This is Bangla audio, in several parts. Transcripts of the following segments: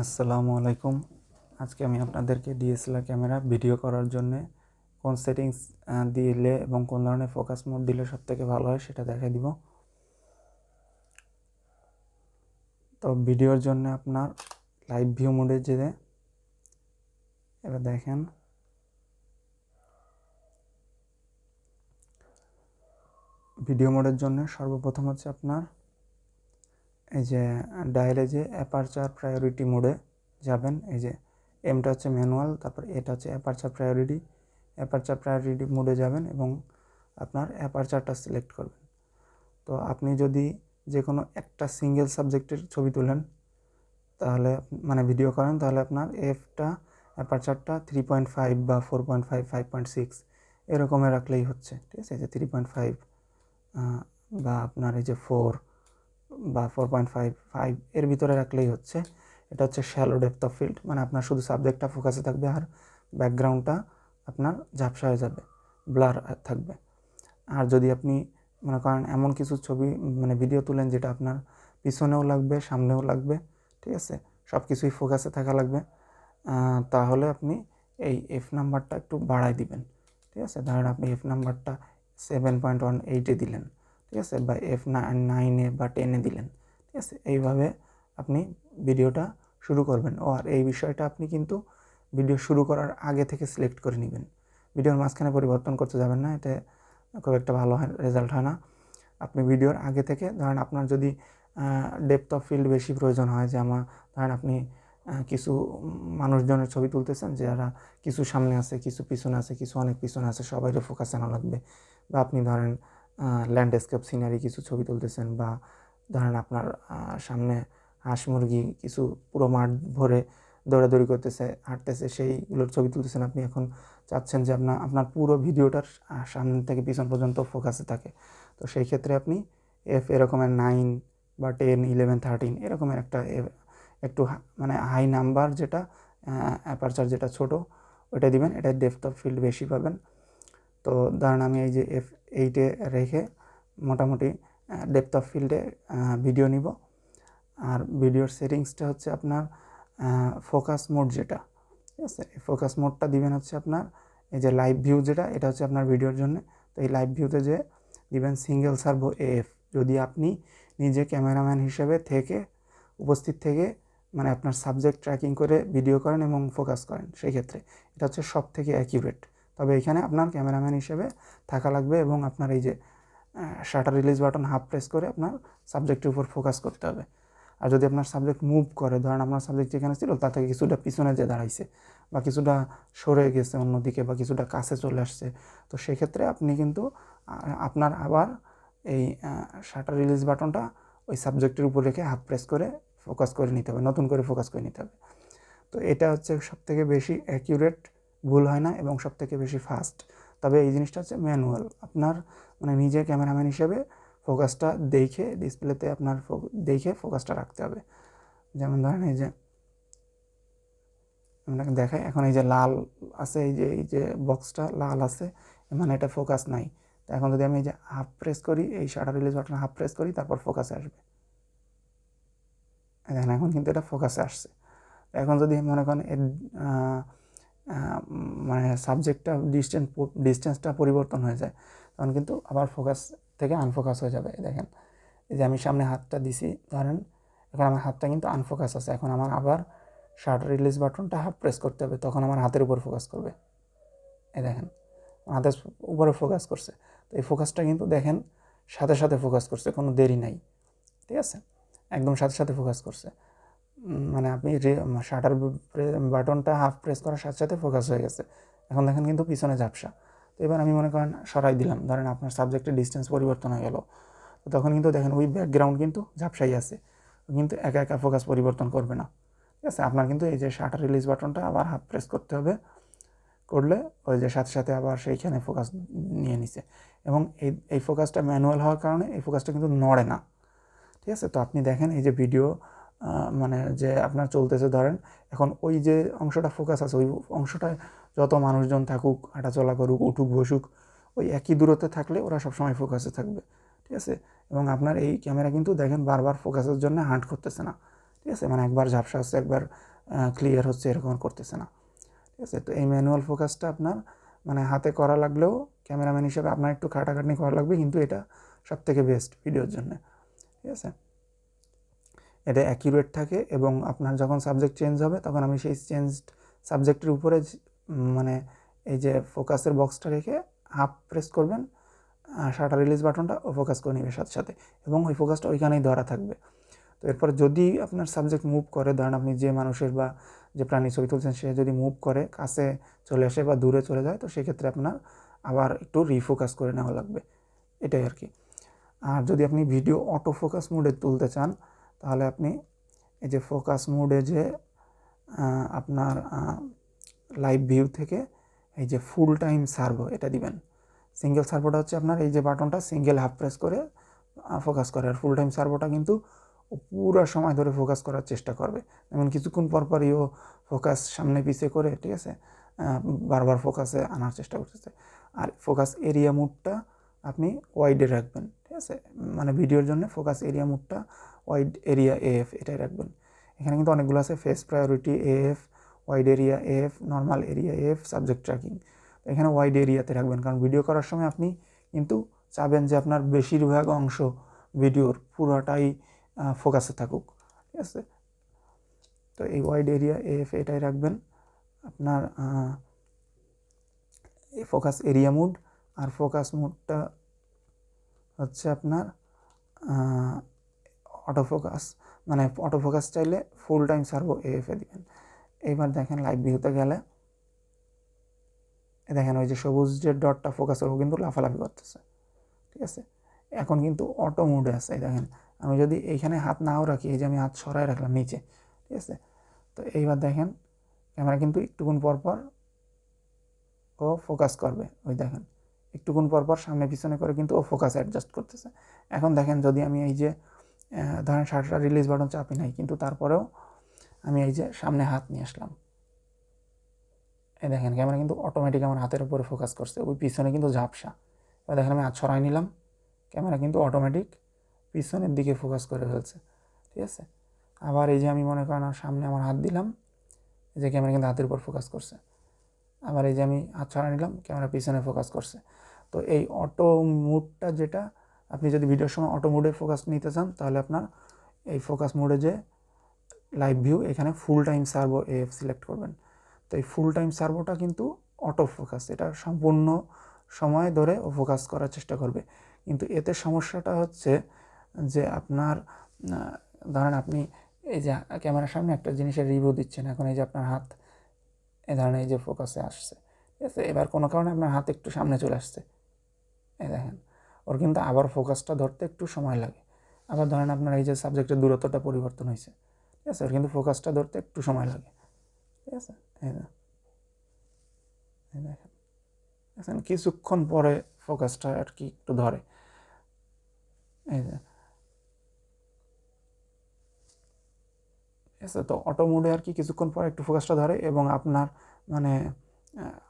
আসসালামু আলাইকুম। আজকে আমি আপনাদেরকে ডিএসএলআর ক্যামেরা ভিডিও করার জন্য কোন সেটিংস দিলে এবং কোন ধরনের ফোকাস মোড দিলে সব থেকে ভালো হয় সেটা দেখাই দিব। তো ভিডিওর জন্য আপনার লাইভ ভিউ মোডে যেতে, এবার দেখেন। ভিডিও মোডের জন্য সর্বপ্রথম হচ্ছে আপনার এই যে ডায়ালে যে অ্যাপারচার প্রায়োরিটি মোডে যাবেন, এই যে এমটা হচ্ছে ম্যানুয়াল তারপর এটা হচ্ছে অ্যাপারচার প্রায়োরিটি অ্যাপারচার প্রায়োরিটি মোডে যাবেন এবং আপনার অ্যাপারচারটা সিলেক্ট করবেন। তো আপনি যদি যে কোনো একটা সিঙ্গেল সাবজেক্টের ছবি তোলেন, তাহলে মানে ভিডিও করেন, তাহলে আপনার এফটা অ্যাপারচারটা থ্রি পয়েন্ট ফাইভ বা four point five five point six এরকমের রাখলেই হচ্ছে, ঠিক আছে? যে থ্রি পয়েন্ট ফাইভ বা আপনার এই যে ফোর বা ফোর পয়েন্ট ফাইভ ফাইভ এর ভিতরে রাখলেই হচ্ছে। এটা হচ্ছে শ্যালো ডেপথ অফ ফিল্ড মানে আপনার শুধু সাবজেক্টটা ফোকাসে থাকবে আর ব্যাকগ্রাউন্ডটা আপনার ঝাপসা হয়ে যাবে ব্লার থাকবে। আর যদি আপনি মনে করেন এমন কিছু ছবি মানে ভিডিও তুলেন যেটা আপনার পিছনেও লাগবে, সামনেও লাগবে, ঠিক আছে? সব কিছুই ফোকাসে থাকা লাগবে। তাহলে আপনি এই এফ নাম্বারটা একটু বাড়াই দিবেন, ঠিক আছে? ধরেন আপনি এফ নাম্বারটা সেভেন পয়েন্ট ওয়ান এইটে দিলেন। ঠিক আছে? বা এফ নাইনে বা টেনে দিলেন, ঠিক আছে? এইভাবে আপনি ভিডিওটা শুরু করবেন। ও, আর এই বিষয়টা আপনি কিন্তু ভিডিও শুরু করার আগে থেকে সিলেক্ট করে নেবেন। ভিডিওর মাঝখানে পরিবর্তন করতে যাবেন না, এতে খুব একটা ভালো রেজাল্ট হয় না। আপনি ভিডিওর আগে থেকে, ধরেন আপনার যদি ডেপথ অফ ফিল্ড বেশি প্রয়োজন হয়, যে আমার ধরেন আপনি কিছু মানুষজনের ছবি তুলতেছেন যারা কিছু সামনে আছে, কিছু পিছনে আছে, কিছু অনেক পিছনে আছে সবাইকে ফোকাস আনা লাগবে। বা আপনি ধরেন ল্যান্ডস্কেপ সিনারি কিছু ছবি তুলতেছেন বা ধরেন আপনার সামনে হাঁস মুরগি কিছু পুরো মাঠ ভরে দৌড়াদৌড়ি করতেছে, হাঁটতেছে, সেইগুলোর ছবি তুলতেছেন আপনি এখন চাচ্ছেন যে আপনার আপনার পুরো ভিডিওটার সামনে থেকে পিছন পর্যন্ত ফোকাসে থাকে। তো সেই ক্ষেত্রে আপনি এফ এরকমের নাইন বা টেন ইলেভেন থার্টিন এরকমের একটা একটু মানে হাই নাম্বার যেটা অ্যাপারচার যেটা ছোট, ওইটা দিবেন এটা ডেপথ অফ ফিল্ড বেশি পাবেন। তো ধরেন আমি এই যে এফ এইটে রেখে মোটামুটি ডেপথ অফ ফিল্ডে ভিডিও নিব। আর ভিডিওর সেটিংসটা হচ্ছে আপনার ফোকাস মোড যেটা, ঠিক আছে? এই ফোকাস মোডটা দিবেন হচ্ছে আপনার, এই যে লাইভ ভিউ যেটা, এটা হচ্ছে আপনার ভিডিওর জন্য। তো এই লাইভ ভিউতে যে দিবেন সিঙ্গেল সার্ভো এফ যদি আপনি নিজে ক্যামেরাম্যান হিসেবে থেকে, উপস্থিত থেকে মানে আপনার সাবজেক্ট ট্র্যাকিং করে ভিডিও করেন এবং ফোকাস করেন সেই ক্ষেত্রে এটা হচ্ছে সব থেকে অ্যাকিউরেট তবে এখানে আপনার ক্যামেরাম্যান হিসেবে থাকা লাগবে এবং আপনার এই যে shutter release button half press করে আপনার সাবজেক্টের উপর ফোকাস করতে হবে। আর যদি আপনার সাবজেক্ট মুভ করে, ধরেন আপনার সাবজেক্ট যেখানে ছিল তা থেকে কিছুটা পিছনে যে দাঁড়াইছে বা কিছুটা সরে গেছে অন্যদিকে বা কিছুটা কাছে চলে আসছে, তো সেক্ষেত্রে আপনি কিন্তু আপনার আবার এই শাটার রিলিজ বাটনটা ওই সাবজেক্টের উপর রেখে হাফ প্রেস করে ফোকাস করে নিতে হবে, নতুন করে ফোকাস করে নিতে হবে। তো এটা হচ্ছে সবথেকে বেশি অ্যাকিউরেট ভুল হয় না এবং সবথেকে বেশি ফাস্ট তবে এই জিনিসটা হচ্ছে ম্যানুয়াল আপনার মানে নিজে ক্যামেরাম্যান হিসেবে ফোকাসটা দেখে ডিসপ্লেতে আপনার দেখে ফোকাসটা রাখতে হবে। যেমন ধরেন এই যে, আপনাকে দেখাই, এখন এই যে লাল আছে, এই যে এই যে বক্সটা লাল আছে মানে এটা ফোকাস নাই। তো এখন যদি আমি এই যে হাফ প্রেস করি, এই shutter release button half press করি, তারপর ফোকাসে আসবে। দেখেন, এখন কিন্তু এটা ফোকাসে আসছে। এখন যদি মনে করেন মানে সাবজেক্টটা ডিস্টেন্স ডিস্টেন্সটা পরিবর্তন হয়ে যায়। তখন কিন্তু আবার ফোকাস থেকে আনফোকাস হয়ে যাবে। দেখেন, এই যে আমি সামনে হাতটা দিছি, ধরেন, এখন আমার হাতটা কিন্তু আনফোকাস আছে। এখন আমার আবার শার্ট রিলিজ বাটনটা হাফ প্রেস করতে হবে, তখন আমার হাতের উপর ফোকাস করবে। এই দেখেন হাতের উপরে ফোকাস করছে। তো এই ফোকাসটা কিন্তু দেখেন, সাথে সাথে ফোকাস করছে, কোনো দেরি নাই। ঠিক আছে? একদম সাথে সাথে ফোকাস করছে। মানে আপনি শাটার বাটনটা হাফ প্রেস করার সাথে সাথে ফোকাস হয়ে গেছে। এখন দেখেন কিন্তু পিছনে ঝাপসা। তো এবার আমি মনে করেন সরাই দিলাম। ধরেন আপনার সাবজেক্টের ডিস্টেন্স পরিবর্তন হয়ে গেল। তো তখন কিন্তু দেখেন ওই ব্যাকগ্রাউন্ড কিন্তু ঝাপসাই আছে। কিন্তু একা একা ফোকাস পরিবর্তন করবে না। ঠিক আছে? আপনার কিন্তু এই যে শাটার রিলিজ বাটনটা আবার হাফ প্রেস করতে হবে। করলে ওই যে সাথে সাথে আবার সেইখানে ফোকাস নিয়ে নিছে। এবং এই এই ফোকাসটা ম্যানুয়াল হওয়ার কারণে এই ফোকাসটা কিন্তু নড়ে না। ঠিক আছে? তো আপনি দেখেন এই যে ভিডিও মানে যে আপনার চলতেছে ধরেন, এখন ওই যে অংশটা ফোকাস আছে, ওই অংশটায় যত মানুষজন থাকুক হাঁটাচলা করুক, উঠুক, বসুক, ওই একই দূরত্বে থাকলে ওরা সবসময় ফোকাসে থাকবে, ঠিক আছে? এবং আপনার এই ক্যামেরা কিন্তু দেখেন বারবার ফোকাসের জন্য হান্ট করতেছে না, ঠিক আছে? মানে একবার ঝাপসা হচ্ছে, একবার ক্লিয়ার হচ্ছে, এরকম করতেছে না, ঠিক আছে? তো এই ম্যানুয়াল ফোকাসটা আপনার মানে হাতে করা লাগলেও ক্যামেরাম্যান হিসেবে আপনার একটু খাটাখাটনি করা লাগবে, কিন্তু এটা সব থেকে বেস্ট ভিডিওর জন্য, ঠিক আছে? এটা অ্যাকিউরেট থাকে এবং আপনার যখন সাবজেক্ট চেঞ্জ হবে, তখন আমি সেই চেঞ্জড সাবজেক্টের উপরে মানে এই যে ফোকাসের বক্সটা রেখে হাফ প্রেস করবেন শাটার রিলিজ বাটনটা ও ফোকাস করে নেবে সাথে সাথে এবং ওই ফোকাসটা ওইখানেই ধরা থাকবে। তো এরপর যদি আপনার সাবজেক্ট মুভ করে, ধরেন আপনি যে মানুষের বা যে প্রাণী ছবি তুলছেন, সে যদি মুভ করে, কাছে চলে আসে বা দূরে চলে যায়, তো সেক্ষেত্রে আপনার আবার একটু রিফোকাস করে নেওয়া লাগবে। এটাই আর কি। আর যদি আপনি ভিডিও অটো ফোকাস মোডে তুলতে চান তাহলে আপনি এই যে ফোকাস মোডে যে আপনার লাইভ ভিউ থেকে এই যে ফুল টাইম সার্ভো এটা দিবেন। সিঙ্গেল সার্ভোটা হচ্ছে আপনার এই যে বাটনটা সিঙ্গেল হাফ প্রেস করে ফোকাস করে। আর ফুল টাইম সার্ভোটা কিন্তু পুরো সময় ধরে ফোকাস করার চেষ্টা করবে। যেমন কিছুক্ষণ পর পরই ও ফোকাস সামনে পিছিয়ে করে, ঠিক আছে? বারবার ফোকাসে আনার চেষ্টা করতেছে। আর ফোকাস এরিয়া মুডটা আপনি ওয়াইডে রাখবেন, ঠিক আছে? মানে ভিডিওর জন্য ফোকাস এরিয়া মুডটা ওয়াইড এরিয়া এফ এটাই রাখবেন। এখানে কিন্তু অনেকগুলো আছে face priority AF wide area AF normal area AF subject tracking এখানে ওয়াইড এরিয়াতে রাখবেন, কারণ ভিডিও করার সময় আপনি কিন্তু চাবেন যে আপনার বেশিরভাগ অংশ ভিডিওর পুরোটাই ফোকাসে থাকুক, ঠিক আছে? তো এই ওয়াইড এরিয়া এফ এটাই রাখবেন, আপনার ফোকাস এরিয়া মুড আর ফোকাস মুডটা হচ্ছে আপনার অটো ফোকাস মানে অটো ফোকাস চাইলে ফুল টাইম সার্ভো এফে দিবেন। এইবার দেখেন লাইভ ভিউতে গেলে, দেখেন ওই যে সবুজ যে ডটটা ফোকাস ও কিন্তু লাফালাফি করতেছে, ঠিক আছে? এখন কিন্তু অটো মুডে আছে দেখেন। আমি যদি এইখানে হাত নাও রাখি, এই যে আমি হাত সরাই রাখলাম নিচে, ঠিক আছে? তো এইবার দেখেন, ক্যামেরা কিন্তু একটুক্ষণ পর পর ও ফোকাস করবে, ওই দেখেন। একটুক্ষণ পর পর সামনে পিছনে করে কিন্তু ও ফোকাস অ্যাডজাস্ট করতেছে। এখন দেখেন যদি আমি এই যে ধরেন শার্টটা রিলিজ বাটন চাপি নাই, কিন্তু তারপরেও আমি এই যে সামনে হাত নিয়ে আসলাম। এই দেখেন ক্যামেরা কিন্তু অটোমেটিক আমার হাতের উপরে ফোকাস করছে, ওই পিছনে কিন্তু ঝাপসা। এবার দেখেন আমি হাত ছড়াই নিলাম ক্যামেরা কিন্তু অটোমেটিক পিছনের দিকে ফোকাস করে ফেলছে, ঠিক আছে? আবার এই যে আমি মনে করেন সামনে আমার হাত দিলাম, এই যে ক্যামেরা কিন্তু হাতের উপর ফোকাস করছে। আবার এই যে আমি হাত ছড়া নিলাম ক্যামেরা পিছনে ফোকাস করছে। তো এই অটো মুডটা যেটা, আপনি যদি ভিডিওর সময় অটো মুডে ফোকাস নিতে চান, তাহলে আপনার এই ফোকাস মুডে যে লাইভ ভিউ এখানে full time servo AF select করবেন। তো এই ফুল টাইম সার্ভোটা কিন্তু অটো ফোকাস এটা সম্পূর্ণ সময় ধরে ও ফোকাস করার চেষ্টা করবে। কিন্তু এতে সমস্যাটা হচ্ছে যে আপনার ধরেন আপনি এই যে ক্যামেরার সামনে একটা জিনিসের রিভিউ দিচ্ছেন, এখন এই যে আপনার হাত এ ধরনের এই যে ফোকাসে আসছে, ঠিক আছে? এবার কোনো কারণে আপনার হাত একটু সামনে চলে আসছে। এই দেখেন, ওর কিন্তু আবার ফোকাসটা ধরতে একটু সময় লাগে। আবার ধরেন আপনার এই যে সাবজেক্টের দূরত্বটা পরিবর্তন হয়েছে, ঠিক আছে? ওর কিন্তু ফোকাসটা ধরতে একটু সময় লাগে, ঠিক আছে? এই দেখেন দেখেন কিছুক্ষণ পরে ফোকাসটা আর কি একটু ধরে। এই যে, ঠিক আছে? তো অটো মোডে আর কি কিছুক্ষণ পরে একটু ফোকাসটা ধরে এবং আপনার মানে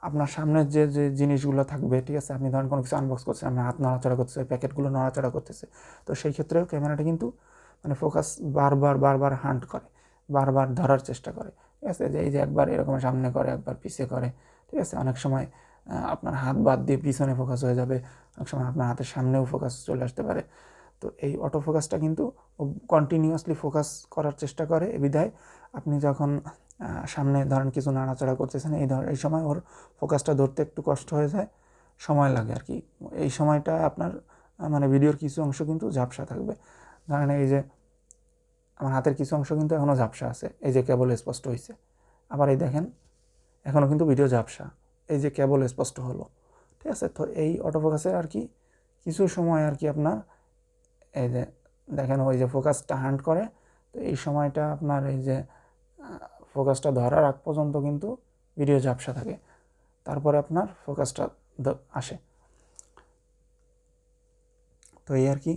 আপনার সামনের যে যে জিনিসগুলো থাকবে, ঠিক আছে? আপনি ধরেন কোনো কিছু আনবক্স করছেন, আপনার হাত নড়াচড়া করতেছে, প্যাকেটগুলো নড়াচড়া করতেছে। তো সেই ক্ষেত্রেও ক্যামেরাটা কিন্তু মানে ফোকাস বারবার বারবার হান্ট করে, বারবার ধরার চেষ্টা করে। ঠিক আছে? যে এই যে একবার এরকম সামনে করে, একবার পিছিয়ে করে, ঠিক আছে? অনেক সময় আপনার হাত বাদ দিয়ে পিছনে ফোকাস হয়ে যাবে, অনেক সময় আপনার হাতের সামনেও ফোকাস চলে আসতে পারে। তো এই অটো ফোকাসটা কিন্তু কন্টিনিউয়াসলি ফোকাস করার চেষ্টা করে, এ বিধায় আপনি যখন সামনে ধরেন কিছু নাড়াচাড়া করতেছেন, এই ধর, এই সময় ওর ফোকাসটা ধরতে একটু কষ্ট হয়ে যায়, সময় লাগে আর কি। এই সময়টা আপনার মানে ভিডিওর কিছু অংশ কিন্তু ঝাপসা থাকবে। ধরেন এই যে আমার হাতের কিছু অংশ কিন্তু এখনও ঝাপসা আছে, এই যে কেবল স্পষ্ট হয়েছে আবার এই দেখেন এখনও কিন্তু ভিডিও ঝাপসা, এই যে কেবল স্পষ্ট হলো, ঠিক আছে? তো এই অটোফোকাসে আর কি কিছু সময় আর কি আপনার, এই যে দেখেন ওই যে ফোকাসটা হান্ট করে, তো এই সময়টা আপনার এই যে ফোকাসটা ধরার আগ পর্যন্ত কিন্তু ভিডিও ঝাপসা থাকে। তারপরে আপনার ফোকাসটা আসে। তো এই আর কি।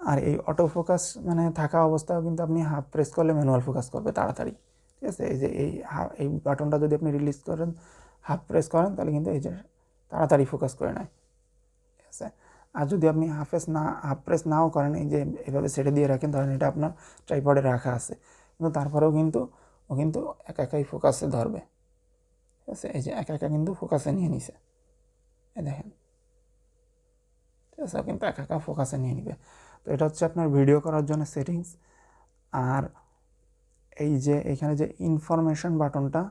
আর এই অটো ফোকাস মানে থাকা অবস্থাও কিন্তু আপনি হাফ প্রেস করলে ম্যানুয়াল ফোকাস করবে তাড়াতাড়ি। ঠিক আছে? এই যে এই এই বাটনটা যদি আপনি রিলিজ করেন হাফ প্রেস করেন, তাহলে কিন্তু এই যে তাড়াতাড়ি ফোকাস করে নেয়। ঠিক আছে? আর যদি আপনি হাফ প্রেস না হাফ প্রেস নাও করেন, এই যে এভাবে ছেড়ে দিয়ে রাখেন, তাহলে এটা আপনার ট্রাইপডে রাখা আছে। কিন্তু তারপরেও কিন্তু ও কিন্তু একা একাই ফোকাসে ধরবে। ঠিক আছে? এই যে একা একা কিন্তু ফোকাসে নিয়ে নিছে। এই দেখেন। ঠিক আছে? ও কিন্তু একা একা ফোকাসে নিয়ে নিবে। তো এটা হচ্ছে আপনার ভিডিও করার জন্য সেটিংস আর এই যে এখানে যে ইনফরমেশন বাটনটা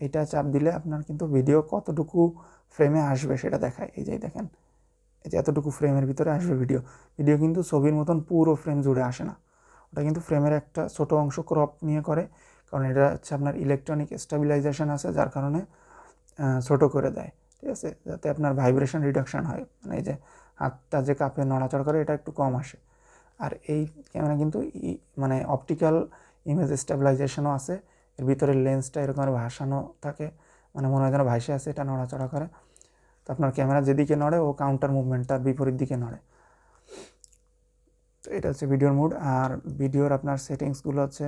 এটা চাপ দিলে আপনার কিন্তু ভিডিও কতটুকু ফ্রেমে আসবে সেটা দেখায়। এই যে দেখেন। এই যে এতটুকু ফ্রেমের ভিতরে আসবে ভিডিও ভিডিও কিন্তু ছবির মতন পুরো ফ্রেম জুড়ে আসে না। ওটা কিন্তু ফ্রেমের একটা ছোট অংশ ক্রপ নিয়ে করে। কারণ এটা হচ্ছে আপনার ইলেকট্রনিক স্টেবিলাইজেশন আছে, যার কারণে ছোট করে দেয়, ঠিক আছে? যাতে আপনার ভাইব্রেশন রিডাকশান হয়। মানে এই যে হাতটা যে কাপে, নড়াচড়া করে, এটা একটু কম আসে। আর এই ক্যামেরা কিন্তু মানে অপটিক্যাল ইমেজ স্টেবিলাইজেশনও আছে। এর ভিতরে লেন্সটা এরকম ভাসানো থাকে। মানে মনে হয় যেন ভাসে আছে, এটা নড়াচড়া করে। তো আপনার ক্যামেরা যেদিকে নড়ে, ও কাউন্টার মুভমেন্ট তার বিপরীত দিকে নড়ে। তো এটা হচ্ছে ভিডিওর মুড আর ভিডিওর আপনার সেটিংসগুলো হচ্ছে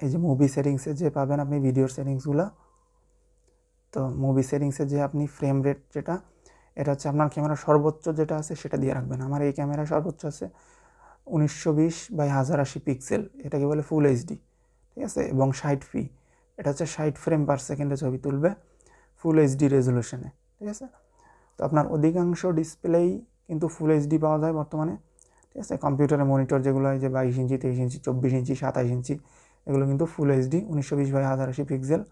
এই যে মুভি সেটিংসে যে পাবেন আপনি ভিডিওর সেটিংসগুলো তো মুভি সেটিংসে যে আপনি ফ্রেম রেট যেটা, এটা হচ্ছে আপনার ক্যামেরা সর্বোচ্চ যেটা আছে সেটা দিয়ে রাখবেন। আমার এই ক্যামেরা সর্বোচ্চ আছে উনিশশো বিশ বাই হাজার আশি পিক্সেল এটাকে বলে ফুল এইচডি ঠিক আছে? এবং ষাট ফি এটা হচ্ছে ষাট ফ্রেম পার সেকেন্ডে ছবি তুলবে ফুল এইচডি রেজলিউশনে ঠিক আছে? তো আপনার অধিকাংশ ডিসপ্লেই কিন্তু ফুল এইচডি পাওয়া যায় বর্তমানে, ঠিক আছে? কম্পিউটারের মনিটর যেগুলো হয় যে বাইশ ইঞ্চি, তেইশ ইঞ্চি, চব্বিশ ইঞ্চি, সাতাইশ ইঞ্চি এগুলো কিন্তু ফুল এইচডি উনিশশো বিশ বাই হাজার আশি পিক্সেল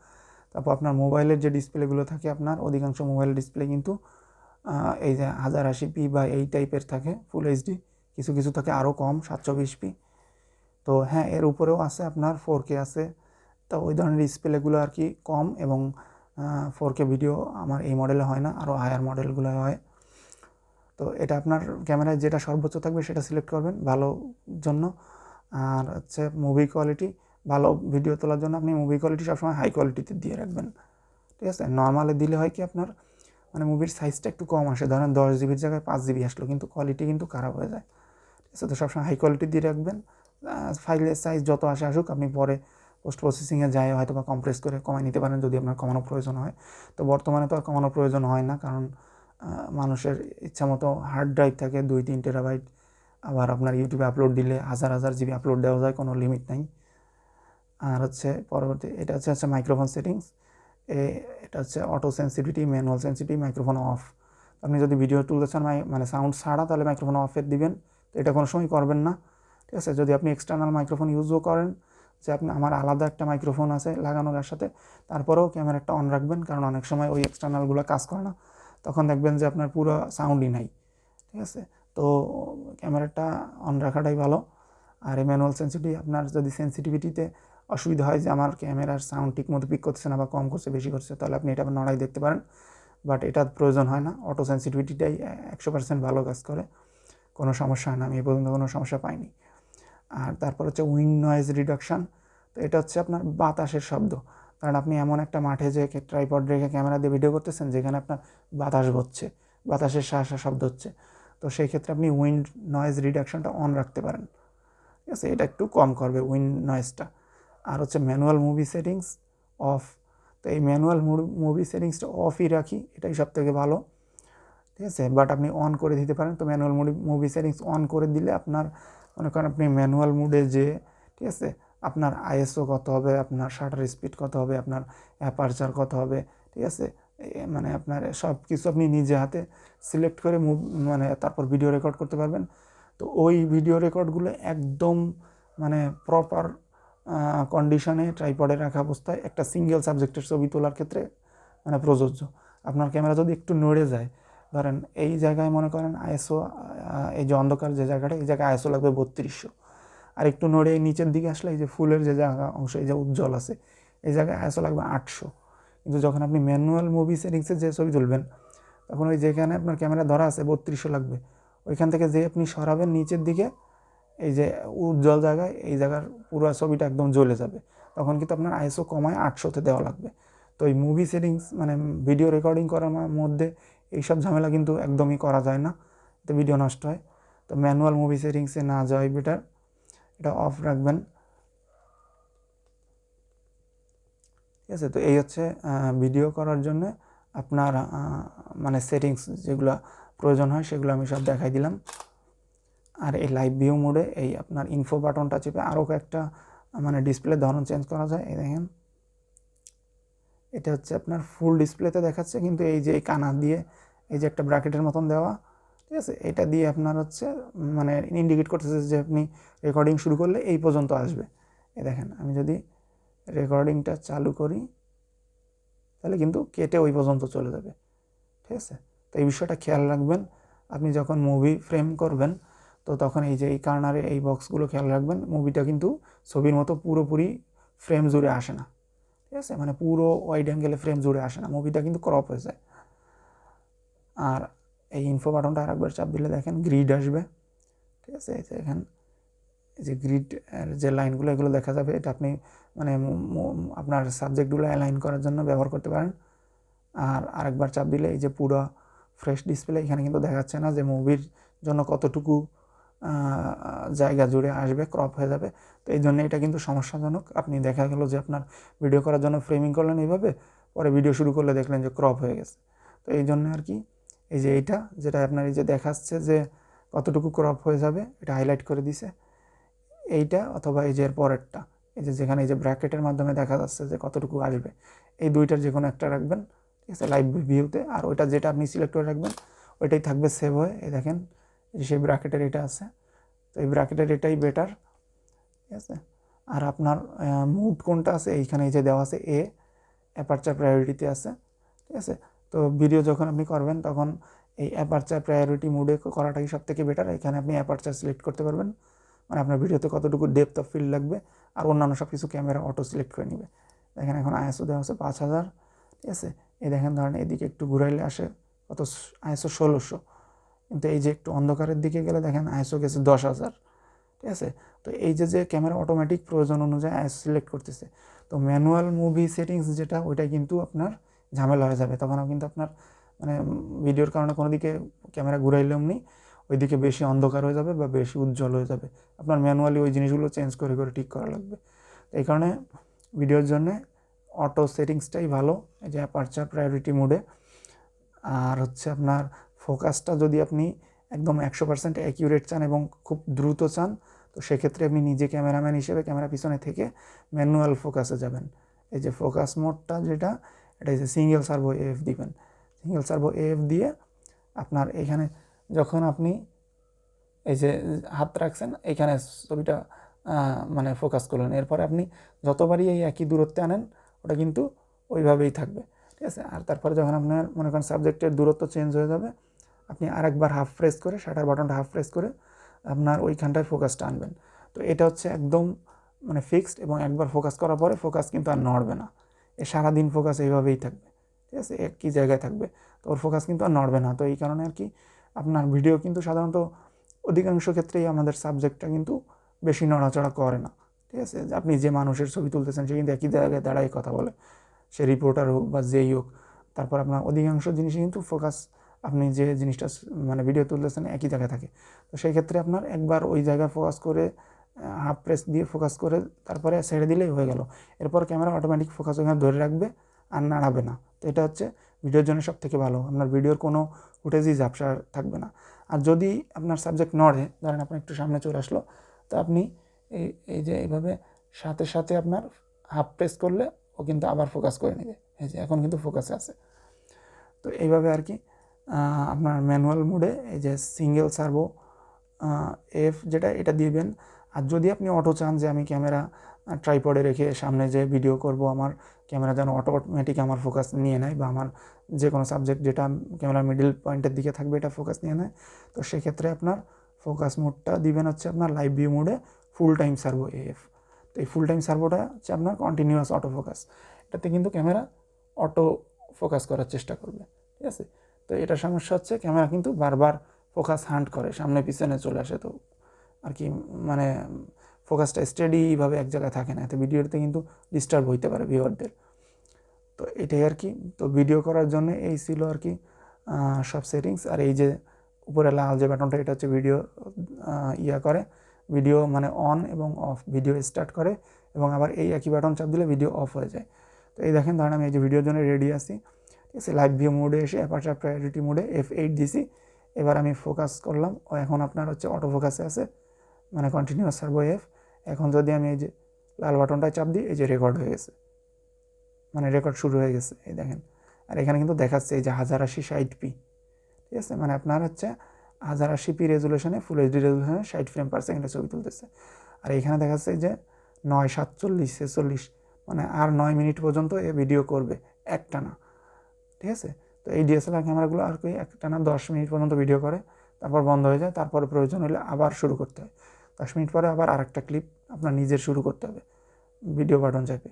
তারপর আপনার মোবাইলের যে ডিসপ্লেগুলো থাকে আপনার, অধিকাংশ মোবাইল ডিসপ্লে কিন্তু এই যে হাজার আশি পি বা এই টাইপের থাকে ফুল এইচডি কিছু কিছু থাকে আরও কম, সাতশো বিশ পি। তো হ্যাঁ এর উপরেও আছে আপনার ফোর কে আছে। তো ওই ধরনের ডিসপ্লেগুলো আর কি কম এবং ফোর কে ভিডিও আমার এই মডেলে হয় না আরও হায়ার মডেলগুলো হয়। তো এটা আপনার ক্যামেরায় যেটা সর্বোচ্চ থাকবে সেটা সিলেক্ট করবেন ভালো জন্য। আর হচ্ছে মুভি কোয়ালিটি ভালো ভিডিও তোলার জন্য আপনি মুভি কোয়ালিটি সবসময় হাই কোয়ালিটিতে দিয়ে রাখবেন। ঠিক আছে? নর্মালে দিলে হয় কি আপনার মানে মুভির সাইজটা একটু কম আসে। ধরেন দশ জিবির জায়গায় পাঁচ জিবি আসলো, কিন্তু কোয়ালিটি কিন্তু খারাপ হয়ে যায়। ঠিক আছে? তো সবসময় হাই কোয়ালিটি দিয়ে রাখবেন। ফাইলের সাইজ যত আসে আসুক, আপনি পরে পোস্ট প্রসেসিংয়ে যায় হয়তো বা কম্প্রেস করে কমাই নিতে পারেন, যদি আপনার কমানোর প্রয়োজন হয়। তো বর্তমানে তো আর কমানোর প্রয়োজন হয় না, কারণ মানুষের ইচ্ছা মতো হার্ড ড্রাইভ থাকে। দুই তিন টেরাবাইট আবার আপনার ইউটিউবে আপলোড দিলে হাজার হাজার জিবি আপলোড দেওয়া যায়, কোনো লিমিট নাই। আর হচ্ছে পরবর্তী, এটা হচ্ছে হচ্ছে মাইক্রোফোন সেটিংস এটা হচ্ছে auto sensitivity manual sensitive microphone off আপনি যদি ভিডিও তুলতে চান মানে সাউন্ড ছাড়া, তাহলে মাইক্রোফোন অফের দিবেন। তো এটা কোনো সময় করবেন না, ঠিক আছে? যদি আপনি এক্সটার্নাল মাইক্রোফোন ইউজও করেন, যে আপনি, আমার আলাদা একটা মাইক্রোফোন আছে লাগানো এর সাথে, তারপরেও ক্যামেরাটা অন রাখবেন, কারণ অনেক সময় ওই এক্সটার্নালগুলো কাজ করে না। তখন দেখবেন যে আপনার পুরো সাউন্ডই নাই, ঠিক আছে? তো ক্যামেরাটা অন রাখাটাই ভালো। আর এই ম্যানুয়াল সেন্সিটিভ আপনার যদি সেন্সিটিভিটিতে অসুবিধা হয় যে আমার ক্যামেরার সাউন্ড ঠিক মতো পিক করছে না বা কম করছে, বেশি করছে, তাহলে আপনি এটা নড়াই দেখতে পারেন। বাট এটা প্রয়োজন হয় না। অটো সেন্সিটিভিটিটাই একশো পার্সেন্ট ভালো কাজ করে। কোনো সমস্যা হয় না। আমি এ পর্যন্ত কোনো সমস্যা পাইনি। আর তারপর হচ্ছে উইন্ড নয়েজ রিডাকশান তো এটা হচ্ছে আপনার বাতাসের শব্দ। কারণ আপনি এমন একটা মাঠে যে ট্রাইপড রেখে ক্যামেরা দিয়ে ভিডিও করতেছেন, যেখানে আপনার বাতাস হচ্ছে বাতাসের শাহ শব্দ হচ্ছে। তো সেই ক্ষেত্রে আপনি উইন্ড নয়েজ রিডাকশানটা অন রাখতে পারেন। ঠিক আছে? এটা একটু কম করবে উইন্ড নয়েজটা আর হচ্ছে ম্যানুয়াল মুভি সেটিংস অফ তো এই ম্যানুয়াল মুভি সেটিংসটা অফই রাখি, এটাই সব থেকে ভালো। ঠিক আছে? বাট আপনি অন করে দিতে পারেন। তো ম্যানুয়াল মুভি সেটিংস অন করে দিলে আপনার, মনে করেন আপনি ম্যানুয়াল মুডে যে, ঠিক আছে? আপনার আইএসও কত হবে? আপনার শাটার স্পিড কত হবে? আপনার অ্যাপারচার কত হবে? ঠিক আছে? মানে আপনার সব কিছু আপনি নিজে হাতে সিলেক্ট করে মুভ মানে তারপর ভিডিও রেকর্ড করতে পারবেন। তো ওই ভিডিও রেকর্ডগুলো একদম মানে প্রপার কন্ডিশনে ট্রাইপডে রাখা অবস্থায় একটা সিঙ্গেল সাবজেক্টের ছবি তোলার ক্ষেত্রে মানে প্রযোজ্য। আপনার ক্যামেরা যদি একটু নড়ে যায়, ধরেন এই জায়গায় মনে করেন আইএসও এই যে অন্ধকার যে জায়গাটা, এই জায়গায় আইএসও লাগবে বত্রিশশো। আর একটু নড়ে এই নিচের দিকে আসলে এই যে ফুলের যে জায়গা অংশ, এই যে উজ্জ্বল আছে, এই জায়গায় আইএসও লাগবে আটশো। কিন্তু যখন আপনি ম্যানুয়াল মুভি সেটিংসে যে ছবি তুলবেন, তখন ওই যেখানে আপনার ক্যামেরা ধরা আছে বত্রিশশো লাগবে। ওইখান থেকে যে আপনি সরাবেন নিচের দিকে এই যে উজ্জ্বল জায়গায়, এই জায়গার পুরো ছবিটা একদম জ্বলে যাবে। তখন কিন্তু আপনার আইএসও কমায় আটশোতে দেওয়া লাগবে। তো এই মুভি সেটিংস মানে ভিডিও রেকর্ডিং করার মধ্যে এইসব ঝামেলা কিন্তু একদমই করা যায় না। তো ভিডিও নষ্ট হয়। তো ম্যানুয়াল মুভি সেটিংসে না যাওয়াই বেটার এটা অফ রাখবেন। ঠিক আছে? তো এই হচ্ছে ভিডিও করার জন্য আপনার মানে সেটিংস যেগুলো প্রয়োজন হয় সেগুলো আমি সব দেখাই দিলাম। আর এই লাইভ ভিউ মোডে এই আপনার ইনফো বাটনটা চেপে আরও কয়েকটা মানে ডিসপ্লে ধরন চেঞ্জ করা যায়। এই দেখেন। এটা হচ্ছে আপনার ফুল ডিসপ্লেতে দেখাচ্ছে, কিন্তু এই যে এই কানা দিয়ে এই যে একটা ব্র্যাকেটের মতন দেওয়া, ঠিক আছে? এটা দিয়ে আপনার হচ্ছে মানে ইন্ডিকেট করতেছে যে আপনি রেকর্ডিং শুরু করলে এই পর্যন্ত আসবে। এ দেখেন, আমি যদি রেকর্ডিংটা চালু করি, তাহলে কিন্তু কেটে ওই পর্যন্ত চলে যাবে। ঠিক আছে? তো এই বিষয়টা খেয়াল রাখবেন। আপনি যখন মুভি ফ্রেম করবেন তো তখন এই যে এই কার্নারে এই বক্সগুলো খেয়াল রাখবেন। মুভিটা কিন্তু ছবির মতো পুরোপুরি ফ্রেম জুড়ে আসে না। ঠিক আছে? মানে পুরো ওয়াইড অ্যাঙ্গেলে ফ্রেম জুড়ে আসে না। মুভিটা কিন্তু ক্রপ হয়ে যায়। আর এই ইনফো বাটনটা আরেকবার চাপ দিলে দেখেন গ্রিড আসবে। ঠিক আছে? এই যে এই যে গ্রিড যে লাইনগুলো এগুলো দেখা যাবে। এটা আপনি মানে আপনার সাবজেক্টগুলো অ্যালাইন করার জন্য ব্যবহার করতে পারেন। আর আরেকবার চাপ দিলে এই যে পুরো ফ্রেশ ডিসপ্লে এখানে কিন্তু দেখাচ্ছে না যে মুভির জন্য কতটুকু জায়গা জুড়ে আসবে ক্রপ হয়ে যাবে। তো এই জন্য এটা কিন্তু সমস্যাজনক। আপনি দেখা গেল যে আপনার ভিডিও করার জন্য ফ্রেমিং করলেন এইভাবে, পরে ভিডিও শুরু করলে দেখলেন যে ক্রপ হয়ে গেছে। তো এই জন্য আর কি, এই যে এইটা, যেটা আপনার এই যে দেখাচ্ছে যে কতটুকু ক্রপ হয়ে যাবে, এটা হাইলাইট করে দিছে। এইটা অথবা এই যে এর পরেরটা, এই যে যেখানে এই যে ব্র্যাকেটের মাধ্যমে দেখা যাচ্ছে যে কতটুকু আসবে, এই দুইটার যে কোনো একটা রাখবেন, ঠিক আছে লাইভ ভিউতে আর ওইটা যেটা আপনি সিলেক্ট করে রাখবেন, ওইটাই থাকবে সেভ হয়ে। এই দেখেন যে সেই ব্র্যাকেটের এটা আছে। তো এই ব্র্যাকেটের এটাই বেটার ঠিক আছে? আর আপনার মুড কোনটা আছে? এইখানে এই যে দেওয়া আছে এ অ্যাপারচার প্রায়োরিটিতে আছে, ঠিক আছে? তো ভিডিও যখন আপনি করবেন, তখন এই অ্যাপারচার প্রায়োরিটি মুডে করাটাই সব থেকে বেটার এখানে আপনি অ্যাপারচার সিলেক্ট করতে পারবেন। মানে আপনার ভিডিওতে কতটুকু ডেপথ অফ ফিল্ড লাগবে আর অন্যান্য সব কিছু ক্যামেরা অটো সিলেক্ট করে নেবে। দেখেন এখন আইএসও দেওয়া হচ্ছে পাঁচ হাজার, ঠিক আছে? এই দেখেন ধরেন এদিকে একটু ঘুরাইলে আসে, কত? আইএসও ষোলোশো। কিন্তু এই যে একটু অন্ধকারের দিকে গেলে দেখেন আইএসও গেছে দশ হাজার, ঠিক আছে? তো এই যে যে ক্যামেরা অটোমেটিক প্রয়োজন অনুযায়ী আইএসও সিলেক্ট করতেছে। তো ম্যানুয়াল মুভি সেটিংস যেটা, ওইটা কিন্তু আপনার ঝামেলা হয়ে যাবে। তখন কিন্তু আপনার মানে ভিডিওর কারণে কোনো দিকে ক্যামেরা ঘুরাইলেও নেই। ওইদিকে বেশি অন্ধকার হয়ে যাবে বা বেশি উজ্জ্বল হয়ে যাবে। আপনার ম্যানুয়ালি ওই জিনিসগুলো চেঞ্জ করে করে ঠিক করা লাগবে। তো এই কারণে ভিডিওর জন্য অটো সেটিংসটাই ভালো। এই যে অ্যাপারচার প্রায়োরিটি মোডে আর হচ্ছে আপনার ফোকাসটা যদি আপনি একদম একশো পার্সেন্ট অ্যাকিউরেট চান এবং খুব দ্রুত চান, তো সেক্ষেত্রে আপনি নিজে ক্যামেরাম্যান হিসেবে ক্যামেরা পিছনে থেকে ম্যানুয়াল ফোকাসে যাবেন। এই যে ফোকাস মোডটা যেটা, এটা যে সিঙ্গেল সার্ভো এফ দিবেন। সিঙ্গেল সার্ভো এফ দিয়ে আপনার এখানে যখন আপনি এই যে হাত রাখছেন এইখানে ছবিটা মানে ফোকাস করলেন। এরপরে আপনি যতবারই এই একই দূরত্বে আনেন, ওটা কিন্তু ওইভাবেই থাকবে। ঠিক আছে? আর তারপরে যখন আপনার মনে করেন সাবজেক্টের দূরত্ব চেঞ্জ হয়ে যাবে আপনি আরেকবার হাফ প্রেস করে শাটার বাটনটা হাফ প্রেস করে আপনার ওইখানটায় ফোকাসটা আনবেন। তো এটা হচ্ছে একদম মানে ফিক্সড এবং একবার ফোকাস করার পরে ফোকাস কিন্তু আর নড়বে না। এ সারাদিন ফোকাস এইভাবেই থাকবে। ঠিক আছে? একই জায়গায় থাকবে। তো ওর ফোকাস কিন্তু আর নড়বে না। তো এই কারণে আর কি আপনার ভিডিও কিন্তু সাধারণত অধিকাংশ ক্ষেত্রেই আমাদের সাবজেক্টটা কিন্তু বেশি নড়াচড়া করে না। ঠিক আছে? আপনি যে মানুষের ছবি তুলতেছেন, সে কিন্তু একই জায়গায় দাঁড়াই কথা বলে। সে রিপোর্টার হোক বা যেই হোক, তারপর আপনার অধিকাংশ জিনিসই কিন্তু ফোকাস আপনি যে জিনিসটা মানে ভিডিও তুলতেছেন একই জায়গায় থাকে। তো সেই ক্ষেত্রে আপনার একবার ওই জায়গায় ফোকাস করে হাফ প্রেস দিয়ে ফোকাস করে তারপরে ছেড়ে দিলেই হয়ে গেল। এরপর ক্যামেরা অটোমেটিক ফোকাস ওখানে ধরে রাখবে আর নাড়াবে না। তো এটা হচ্ছে ভিডিওর জন্য সব থেকে ভালো। আপনার ভিডিওর কোনো ফুটেজই ঝাপসা থাকবে না। আর যদি আপনার সাবজেক্ট নড়ে, ধরেন আপনার একটু সামনে চলে আসলো, তো আপনি এই এই যে এইভাবে সাথে সাথে আপনার হাফ প্রেস করলে ও কিন্তু আবার ফোকাস করে নেবে। এই যে এখন কিন্তু ফোকাসে আছে। তো এইভাবে আর কি আপনার ম্যানুয়াল মোডে এই যে সিঙ্গেল সার্ভো এফ যেটা, এটা দিবেন। আর যদি আপনি অটো চান যে আমি ক্যামেরা ট্রাইপডে রেখে সামনে যে ভিডিও করব, আমার ক্যামেরা যেন অটো অটোমেটিক আমার ফোকাস নিয়ে নেয় বা আমার যে কোনো সাবজেক্ট যেটা ক্যামেরা মিডিল পয়েন্টের দিকে থাকবে এটা ফোকাস নিয়ে নেয়। তো সেক্ষেত্রে আপনার ফোকাস মোডটা দিবেন হচ্ছে আপনার লাইভ ভিউ মোডে ফুল টাইম সার্ভো এফ তো এই ফুল টাইম সার্ভোটা হচ্ছে আপনার কন্টিনিউয়াস অটো ফোকাস এটাতে কিন্তু ক্যামেরা অটো ফোকাস করার চেষ্টা করবে। ঠিক আছে? তো এটা সমস্যা হচ্ছে ক্যামেরা কিন্তু বারবার ফোকাস হান্ট করে, সামনে পিছনে চলে আসে তো। আর কি মানে ফোকাসটা স্টেডিভাবে এক জায়গায় থাকে না, এতে ভিডিওতে কিন্তু ডিস্টার্ব হইতে পারে ভিউয়ারদের তো এটাই আর কি, তো ভিডিও করার জন্য এই ছিল আর কি সব সেটিংস আর এই যে উপরে লাল যে বাটনটা এটা হচ্ছে ভিডিও ইয়া করে ভিডিও মানে অন এবং অফ ভিডিও স্টার্ট করে এবং আবার এই একই বাটন চাপ দিলে ভিডিও অফ হয়ে যায়। তো এই দেখেন, ধরেন আমি এই যে ভিডিওর জন্য রেডি আছি। আছে? লাইভ ভিউ মোডে এসে অ্যাপারচার প্রায়োরিটি মোডে এফ এইট দিছি। এবার আমি ফোকাস করলাম। ও এখন আপনার হচ্ছে অটো ফোকাসে আছে। মানে কন্টিনিউয়াস সার্ভো এফ এখন যদি আমি এই যে লাল বাটনটায় চাপ দিই, এই যে রেকর্ড হয়ে গেছে। মানে রেকর্ড শুরু হয়ে গেছে, এই দেখেন। আর এখানে কিন্তু দেখাচ্ছে এই যে হাজার আশি ষাট পি ঠিক আছে? মানে আপনার হচ্ছে হাজার আশি পি রেজুলেশনে ফুল এইচডি রেজুলেশনে ষাট ফ্রেম পার সেকেন্ডে ছবি তুলতেছে। আর এখানে দেখাচ্ছে যে নয় সাতচল্লিশ ছেচল্লিশ। মানে আর নয় মিনিট পর্যন্ত এ ভিডিও করবে, একটানা। ঠিক আছে? তো এই ডিএসএলআর ক্যামেরাগুলো আর কি একটানা দশ মিনিট পর্যন্ত ভিডিও করে, তারপর বন্ধ হয়ে যায়, তারপরে প্রয়োজন হলে আবার শুরু করতে হয়। দশ মিনিট পরে আবার আরেকটা ক্লিপ আপনার নিজের শুরু করতে হবে ভিডিও বাটন চাপে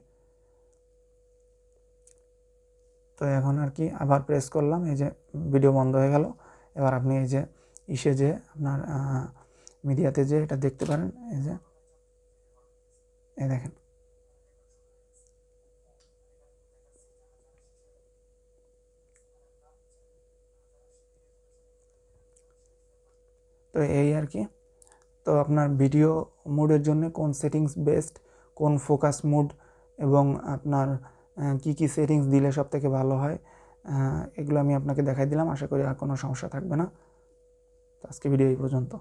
তো এখন আর কি আবার প্রেস করলাম, এই যে ভিডিও বন্ধ হয়ে গেল। এবার আপনি এই যে ইসে যে আপনার মিডিয়াতে যে এটা দেখতে পারেন, এই যে, এই দেখেন। তো এই আর কি। তো আপনার ভিডিও মোডের জন্য কোন সেটিংস বেস্ট কোন ফোকাস মোড এবং আপনার কী কী সেটিংস দিলে সব থেকে ভালো হয় এগুলো আমি আপনাকে দেখাই দিলাম। আশা করি আর কোনো সমস্যা থাকবে না। আজকে ভিডিও এই পর্যন্ত।